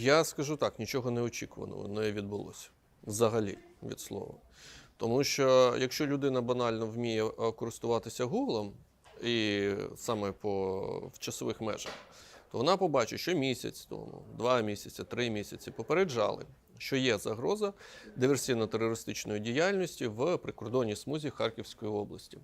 Я скажу так, нічого неочікуваного не відбулося взагалі від слова. Тому що якщо людина банально вміє е, користуватися гуглом, і саме по в часових межах, то вона побачить, що місяць тому, два місяці, три місяці попереджали, що є загроза диверсійно-терористичної діяльності в прикордонній смузі Харківської області.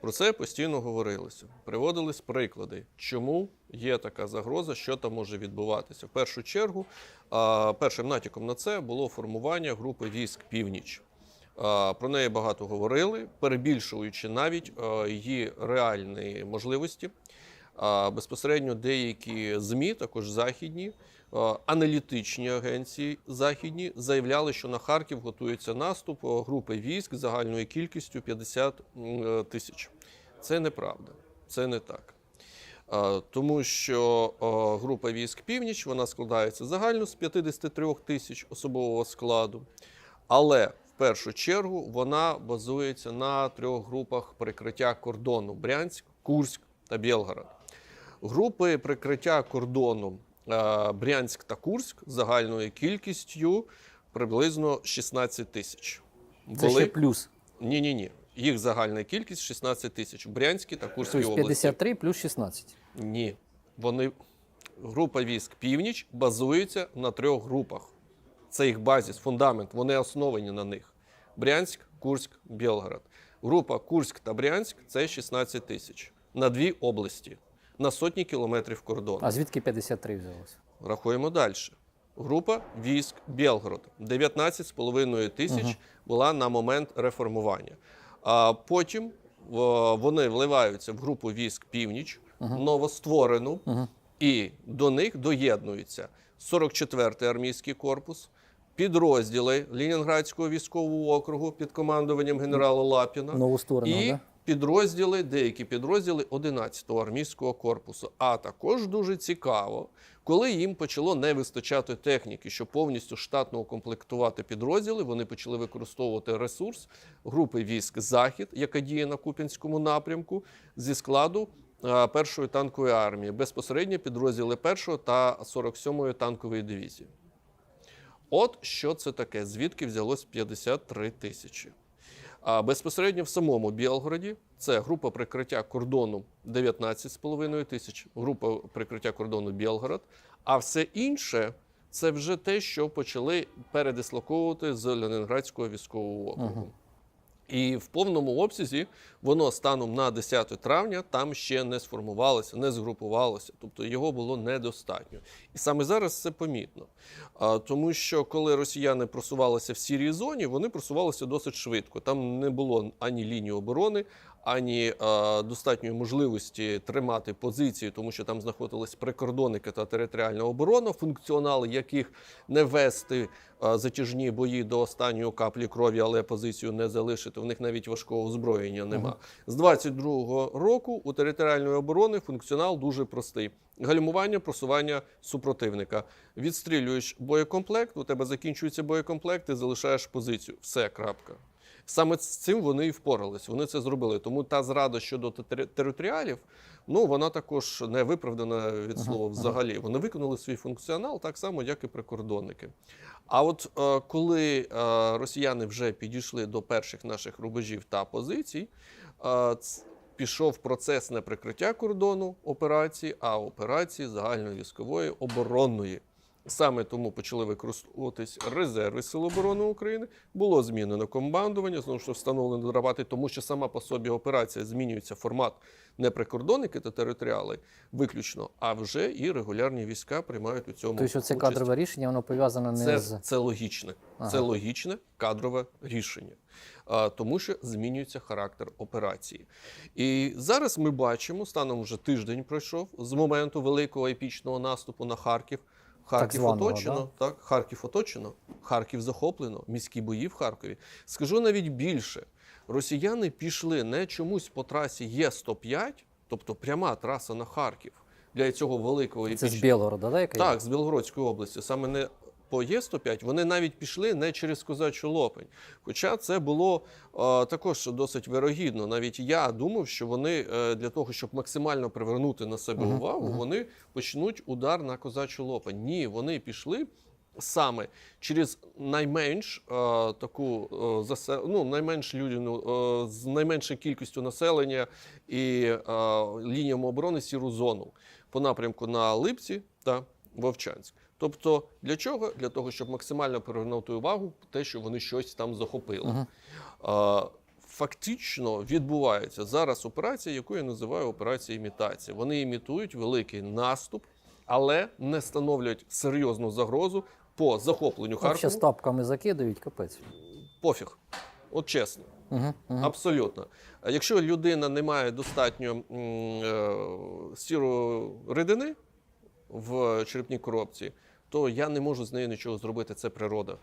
Про це постійно говорилося. Приводились приклади, чому є така загроза, що там може відбуватися. В першу чергу, першим натяком на це було формування групи військ Північ. Про неї багато говорили, перебільшуючи навіть її реальні можливості. Безпосередньо деякі ЗМІ, також західні, аналітичні агенції західні заявляли, що на Харків готується наступ групи військ загальною кількістю 50 е, тисяч. Це неправда, це не так. Тому що група військ Північ вона складається загально з 53 тисяч особового складу, але в першу чергу вона базується на трьох групах прикриття кордону: Брянськ, Курськ та Білгород. Групи прикриття кордону е, Брянськ та Курськ загальною кількістю приблизно 16 тисяч. Це ще плюс. Ні, ні, ні. Їх загальна кількість 16 тисяч в Брянській та Курській Тобто області. 53 плюс 16. Ні. Вони група військ Північ базується на трьох групах. Це їх базіс, фундамент. Вони основані на них: Брянськ, Курськ, Білгород. Група Курськ та Брянськ це 16 тисяч на дві області, на сотні кілометрів кордону. А звідки 53 взялося? Рахуємо далі. Група військ Білгород 19,5 тисяч була на момент реформування. А потім вони вливаються в групу військ Північ, новостворену, і до них доєднується 44-й армійський корпус, підрозділи Лінінградського військового округу під командуванням генерала Лапіна і да? Підрозділи, деякі підрозділи 11-го армійського корпусу. А також дуже цікаво, коли їм почало не вистачати техніки, щоб повністю штатно укомплектувати підрозділи, вони почали використовувати ресурс групи військ Захід, яка діє на Куп'янському напрямку, зі складу. е, Першої танкової армії безпосередньо підрозділи 1 та 47-ї танкової дивізії. От що це таке, звідки взялось 53 тисячі. А безпосередньо в самому Білгороді це група прикриття кордону 19,5 тисяч, група прикриття кордону Білгород. А все інше це вже те, що почали передислоковувати з Ленінградського військового округу. І в повному обсязі воно станом на 10 травня там ще не сформувалося, не згрупувалося, тобто його було недостатньо. І саме зараз це помітно. Тому що коли росіяни просувалися в сірій зоні, вони просувалися досить швидко. Там не було ані лінії оборони, ані достатньої можливості тримати позиції, тому що там знаходились прикордонники та територіальна оборона, функціонали яких не вести затяжні бої до останньої каплі крові, але позицію не залишити. В них навіть важкого озброєння нема. З 22-го року у територіальної оборони функціонал дуже простий. Гальмування, просування супротивника. Відстрілюєш боєкомплект, у тебе закінчується боєкомплект, ти залишаєш позицію. Все, крапка. Саме з цим вони і впорались. Вони це зробили. Тому та зрада щодо територіалів, ну вона також не виправдана від слова взагалі. Вони виконали свій функціонал так само, як і прикордонники. А от е, коли е, росіяни вже підійшли до перших наших рубежів та позицій, е, пішов процес не прикриття кордону операції, а операції загальновійськової оборонної. Саме тому почали використовуватись резерви Сил оборони України. Було змінено командування, знову ж встановлено дорабати, тому що сама по собі операція змінюється формат не прикордонники та територіали виключно, а вже і регулярні війська приймають у цьому. Тобто це участь. кадрове рішення, воно пов'язане не Це, з. це логічне, Ага. це логічне кадрове рішення, тому що змінюється характер операції. І зараз ми бачимо, станом вже тиждень пройшов з моменту великого епічного наступу на Харків. Харків званого, оточено, так, Харків оточено, Харків захоплено, міські бої в Харкові. Скажу навіть більше: росіяни пішли не чомусь по трасі Є105, тобто пряма траса на Харків для цього великого Це з Білгорода, да, яка так, з Білгородської області, саме не по Є-105 вони навіть пішли не через козачу лопень. Хоча це було е, також досить вирогідно. Навіть я думав, що вони е, для того, щоб максимально привернути на себе Мгм, увагу, мгм. вони почнуть удар на козачу лопень. Ні, вони пішли. Саме через найменш е, таку е, засе... ну, найменш людяну, е, з найменшою кількістю населення і е, лініям оборони сіру зону по напрямку на Липці та Вовчанськ. Тобто для чого? Для того, щоб максимально привернути увагу те, що вони щось там захопили. Е, Фактично відбувається зараз операція, яку я називаю операція імітація. Вони імітують великий наступ, але не становлять серйозну загрозу по захопленню ще Харкова. з тапками закидають, капець. Пофіг. От чесно. Угу, угу. Абсолютно. Якщо людина не має достатньо м, е, сірої рідини в черепній коробці, то я не можу з нею нічого зробити. Це природа.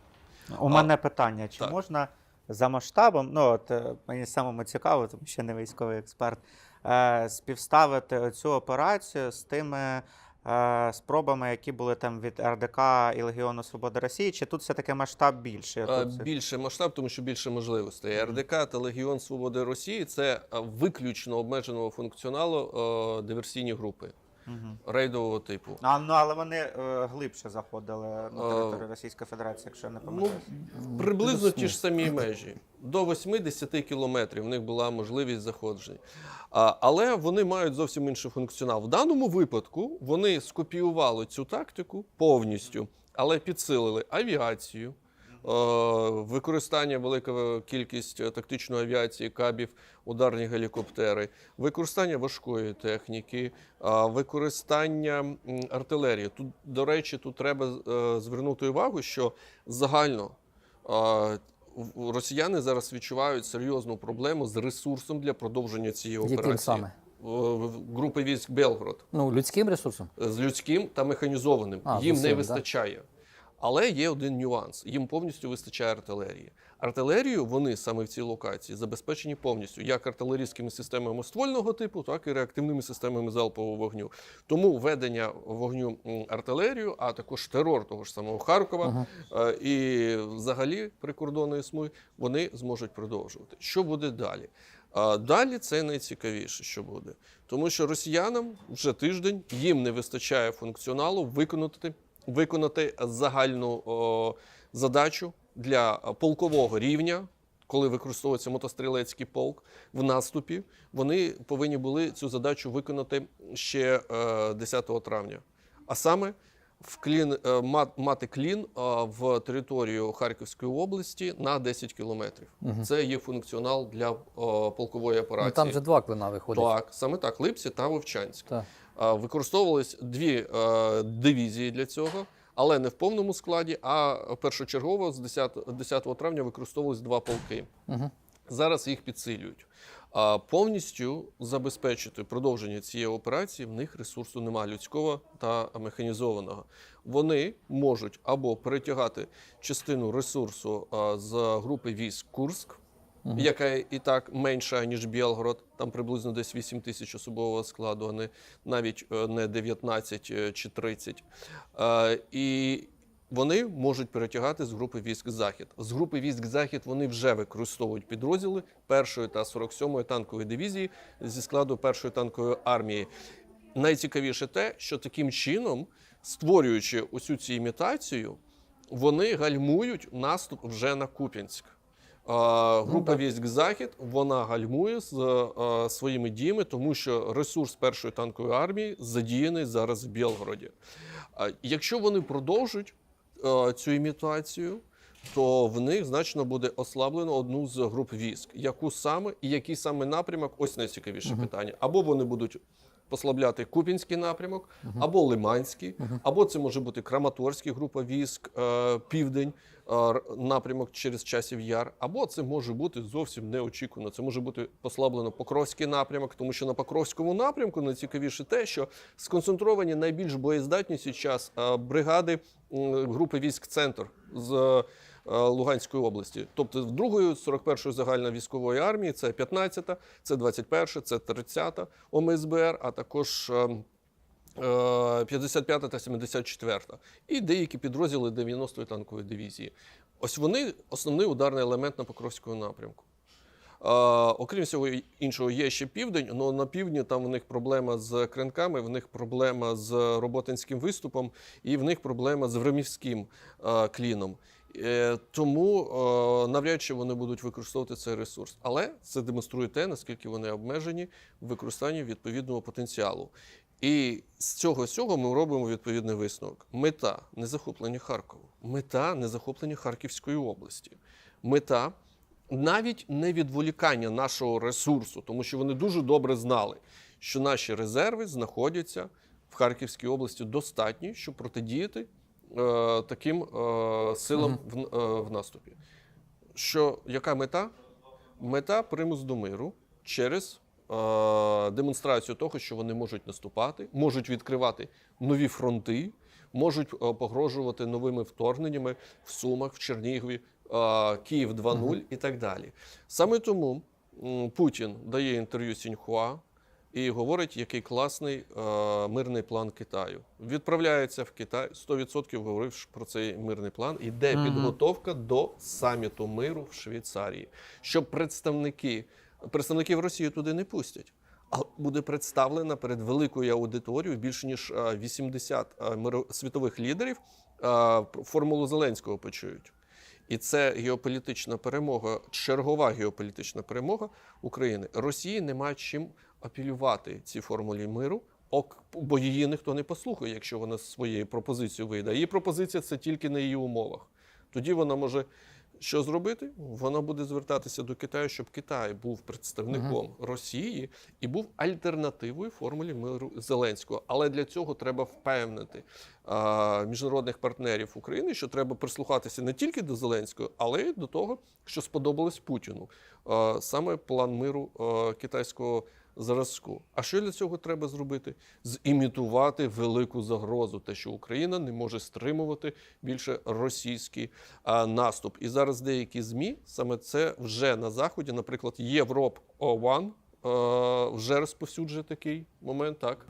У мене питання: чи так. можна за масштабом, ну от е, мені самому цікаво, тому що не військовий експерт, е, співставити цю операцію з тими е, спробами, які були там від РДК і Легіону Свободи Росії, чи тут все-таки масштаб більший? Більше масштаб, тому що більше можливостей. РДК та Легіон Свободи Росії це виключно обмеженого функціоналу е, диверсійні групи Мгм. рейдового типу. А, ну, але вони е, глибше заходили на Е, територію Російської Федерації, якщо я не Ну, помиляюсь. приблизно ті ж самі межі. До 8-10 кілометрів в них була можливість заходження. А, але вони мають зовсім інший функціонал. В даному випадку вони скопіювали цю тактику повністю, але підсилили авіацію. Е, Використання велика кількість е, тактичної авіації, кабів, ударні гелікоптери, використання важкої техніки, використання артилерії. Тут, до речі, тут треба е, звернути увагу, що загально росіяни зараз відчувають серйозну проблему з ресурсом для продовження цієї Яким операції. саме? Групи військ Белгород Ну, людським ресурсом? з людським та механізованим. А, Їм не усім, да? Але є один нюанс: їм повністю вистачає артилерії. Артилерію вони саме в цій локації забезпечені повністю як артилерійськими системами ствольного типу, так і реактивними системами залпового вогню. Тому ведення вогню артилерію, а також терор того ж самого Харкова е, і взагалі прикордонної смуги, вони зможуть продовжувати. Що буде далі? Далі це найцікавіше, що буде, тому що росіянам вже тиждень їм не вистачає функціоналу виконати, виконати загальну о, задачу для полкового рівня. Коли використовується мотострілецький полк в наступі, вони повинні були цю задачу виконати ще е, 10 травня. А саме в клін, е, мати клін е, в територію Харківської області на 10 кілометрів. Це є функціонал для е, полкової Ну, там же два клина виходять. Так, саме так, Липці та Вовчанськ. Так. А, Використовувались дві е, дивізії для цього, але не в повному складі. А першочергово з 10, 10 травня використовувались два полки. Угу. Зараз їх підсилюють. А повністю забезпечити продовження цієї операції в них ресурсу немає людського та механізованого. Вони можуть або перетягати частину ресурсу з групи військ Курск, яка і так менша ніж Білгород, там приблизно десь 8 тисяч особового складу, а не навіть е, не 19 е, чи 30. Е, І вони можуть перетягати з групи військ Захід. З групи військ Захід вони вже використовують підрозділи першої та 47-ї танкової дивізії зі складу першої танкової армії. Найцікавіше те, що таким чином, створюючи усю цю імітацію, вони гальмують наступ вже на Куп'янськ. А, Група військ Захід вона гальмує з е, своїми діями, тому що ресурс першої танкової армії задіяний зараз в Білгороді. Якщо вони продовжать е, цю імітацію, то в них значно буде ослаблено одну з груп військ. Яку саме і який саме напрямок? Ось найцікавіше питання. Або вони будуть послабляти Купінський напрямок, або Лиманський, або це може бути Краматорський група військ, е, Південь, е, напрямок через часів яр, або це може бути зовсім неочікувано. Це може бути послаблено Покровський напрямок, тому що на Покровському напрямку найцікавіше те, що сконцентровані найбільш боєздатні зараз е, бригади групи військ Центр з Луганської області. Тобто в другої 41-ї загальної військової армії це 15-та, це 21-та, це 30-та ОМСБР, а також ем, е, 55 та та 74-та. і деякі підрозділи 90-ї танкової дивізії. Ось вони основний ударний елемент на Покровському напрямку. Е, окрім всього іншого, є ще південь, але на півдні там в них проблема з кринками, в них проблема з роботинським виступом, і в них проблема з Времівським е, кліном. Е, тому е, навряд чи вони будуть використовувати цей ресурс. Але це демонструє те, наскільки вони обмежені в використанні відповідного потенціалу. І з цього всього ми робимо відповідний висновок. Мета не захоплення Харкова, мета не захоплення Харківської області. Мета навіть не відволікання нашого ресурсу, тому що вони дуже добре знали, що наші резерви знаходяться в Харківській області достатні, щоб протидіяти таким е, силам в, е, в наступі. Що яка мета? Мета примус до миру через е, демонстрацію того, що вони можуть наступати, можуть відкривати нові фронти, можуть е, погрожувати новими вторгненнями в Сумах, в Чернігові, е, Київ 2.0 і так далі. Саме тому м, Путін дає інтерв'ю Сіньхуа і говорить, який класний е, мирний план Китаю. Відправляється в Китай 100% говорив про цей мирний план. Іде Мгм. підготовка до саміту миру в Швейцарії, щоб представники представників Росії туди не пустять. А буде представлена перед великою аудиторією більше ніж е, 80 е, світових лідерів е, формулу Зеленського почують. І це геополітична перемога, чергова геополітична перемога України. Росії немає чим апелювати цій формулі миру, ок- бо її ніхто не послухає, якщо вона своєю пропозицією вийде. Її пропозиція це тільки на її умовах. Тоді вона може що зробити? Вона буде звертатися до Китаю, щоб Китай був представником Росії і був альтернативою формулі миру Зеленського. Але для цього треба впевнити а, міжнародних партнерів України, що треба прислухатися не тільки до Зеленського, але й до того, що сподобалось Путіну. А, саме план миру а, китайського зразку. А що для цього треба зробити? Зімітувати велику загрозу, те, що Україна не може стримувати більше російський а, наступ. І зараз деякі змі саме це вже на заході, наприклад, Європ О1 е, вже розповсюджує такий момент. Так